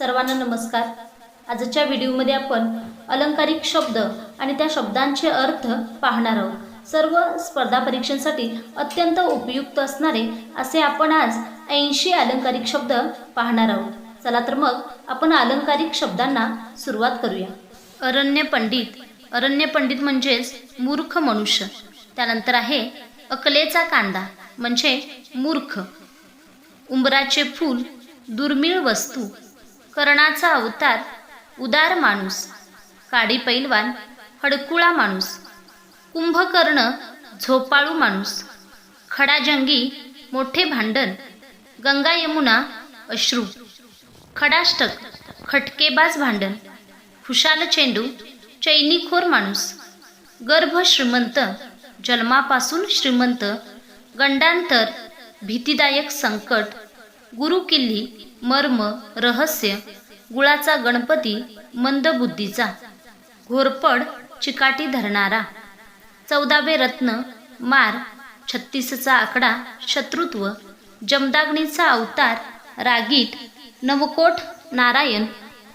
सर्वांना नमस्कार. आजच्या व्हिडिओमध्ये आपण अलंकारिक शब्द आणि त्या शब्दांचे अर्थ पाहणार आहोत. सर्व स्पर्धा परीक्षांसाठी अत्यंत उपयुक्त असणारे असे आपण आज ऐंशी अलंकारिक शब्द पाहणार आहोत. चला तर मग आपण अलंकारिक शब्दांना सुरुवात करूया. अरण्य पंडित. अरण्य पंडित म्हणजेच मूर्ख मनुष्य. त्यानंतर आहे अकलेचा कांदा म्हणजे मूर्ख. उंबराचे फूल दुर्मिळ वस्तू. कर्णाचा अवतार उदार माणूस काडी पैलवान हडकुळा माणूस कुंभकर्ण झोपाळू माणूस खडाजंगी मोठे भांडण गंगा यमुना अश्रू खडाष्टक खटकेबाज भांडण खुशाल चेंडू चैनीखोर माणूस गर्भ श्रीमंत जन्मापासून श्रीमंत गंडांतर भीतीदायक संकट गुरुकिल्ली मर्म रहस्य गुळाचा गणपती मंदबुद्धीचा. घोरपड चिकाटी धरणारा. चौदावे रत्न मार छत्तीसचा आकडा शत्रुत्व. जमदाग्नीचा अवतार रागीट नवकोट नारायण.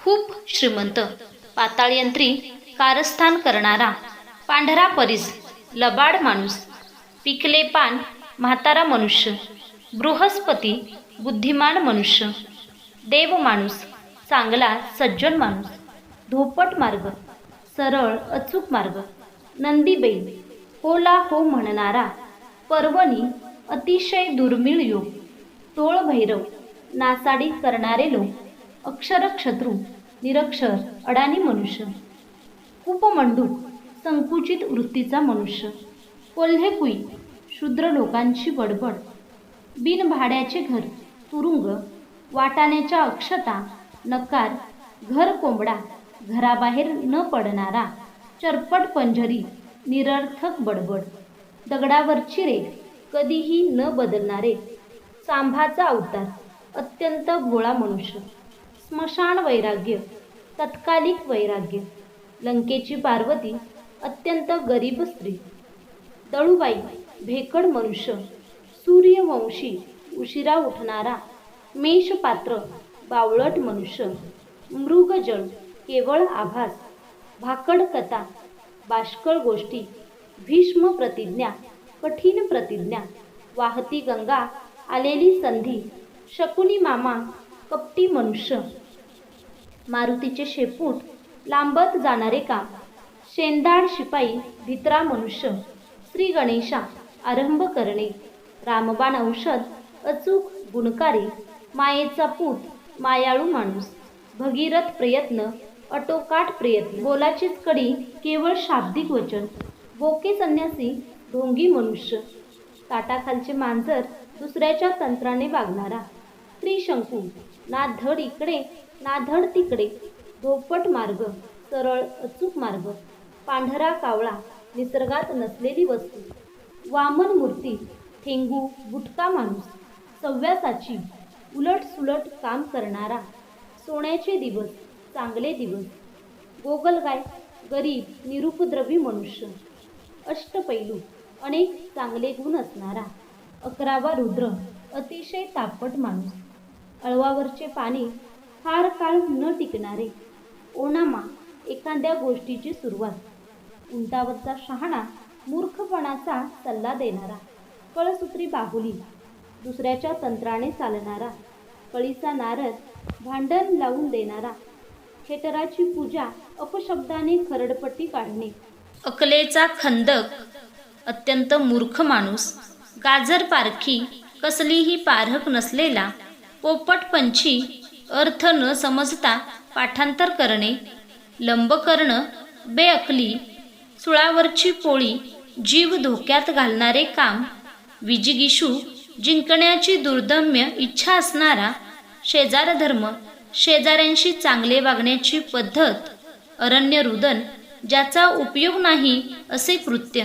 खूप श्रीमंत. पाताळयंत्री कारस्थान करणारा. पांढरा परीस लबाड माणूस. पिकले पान म्हातारा मनुष्य. बृहस्पती बुद्धिमान मनुष्य. देव माणूस चांगला सज्जन माणूस धोपट मार्ग सरळ अचूक मार्ग नंदीबैल होला हो म्हणणारा पर्वणी अतिशय दुर्मिळ योग टोळ भैरव नासाडी करणारे लोक अक्षरक्षत्रू निरक्षर अडाणी मनुष्य उपमंडूक संकुचित वृत्तीचा मनुष्य कोल्हेकुई शूद्र लोकांची बडबड बिनभाड्याचे घर तुरुंग वाटाण्याच्या अक्षता नकार घर कोंबडा घराबाहेर न पडणारा चरपट पंजरी निरर्थक बडबड दगडावरची रेख कधीही न बदलणारे चांभाचा अवतार अत्यंत भोळा मनुष्य स्मशान वैराग्य तत्कालिक वैराग्य लंकेची पार्वती अत्यंत गरीब स्त्री दळूबाई भेकड मनुष्य सूर्यवंशी उशिरा उठणारा मेषपात्र बावळट मनुष्य मृगजळ केवळ आभास भाकड कथा बाष्कळ गोष्टी भीष्म प्रतिज्ञा कठीण प्रतिज्ञा वाहती गंगा आलेली संधी शकुनी मामा कपटी मनुष्य. मारुतीचे शेपूट लांबत जाणारे काम शेंदाड शिपाई भित्रा मनुष्य श्री गणेशा आरंभ करणे रामबाण औषध अचूक गुणकारी मायेचा पूत मायाळू माणूस. भगीरथ प्रयत्न अटोकाट प्रयत्न. बोलाचीच कडी केवळ शाब्दिक वचन. बोके संन्यासी ढोंगी मनुष्य. ताटाखालचे मांजर दुसऱ्याच्या तंत्राने वागणारा. त्रिशंकू ना धड इकडे ना धड तिकडे. धोपट मार्ग सरळ अचूक मार्ग. पांढरा कावळा निसर्गात नसलेली वस्तू. वामन मूर्ती ठेंगू बुटका माणूस. सव्यासाची उलट सुलट काम करणारा. सोन्याचे दिवस चांगले दिवस. गोगलगाय गरीब निरुपद्रवी मनुष्य. अष्टपैलू अनेक चांगले गुण असणारा. अकरावा रुद्र अतिशय तापट माणूस. अळवावरचे पाणी फार काळ न टिकणारे. ओनामा एखाद्या गोष्टीची सुरुवात. उंटावरचा शहाणा मूर्खपणाचा सल्ला देणारा. कळसूत्री बाहुली दुसऱ्याच्या तंत्राने चालणारा. कळीचा नारद भांडण लावून देणारा. खेटराची पूजा अपशब्दाने खरडपट्टी काढणे. अकलेचा खंदक अत्यंत मूर्ख माणूस. गाजर पारखी कसलीही पारख नसलेला पोपटपंछी अर्थ न समजता पाठांतर करणे. लंब करणं बेअकली सुळावरची पोळी जीव धोक्यात घालणारे काम. विजिगिशू जिंकण्याची दुर्दम्य इच्छा असणारा शेजारधर्म शेजाऱ्यांशी चांगले वागण्याची पद्धत अरण्य रुदन ज्याचा उपयोग नाही असे कृत्य.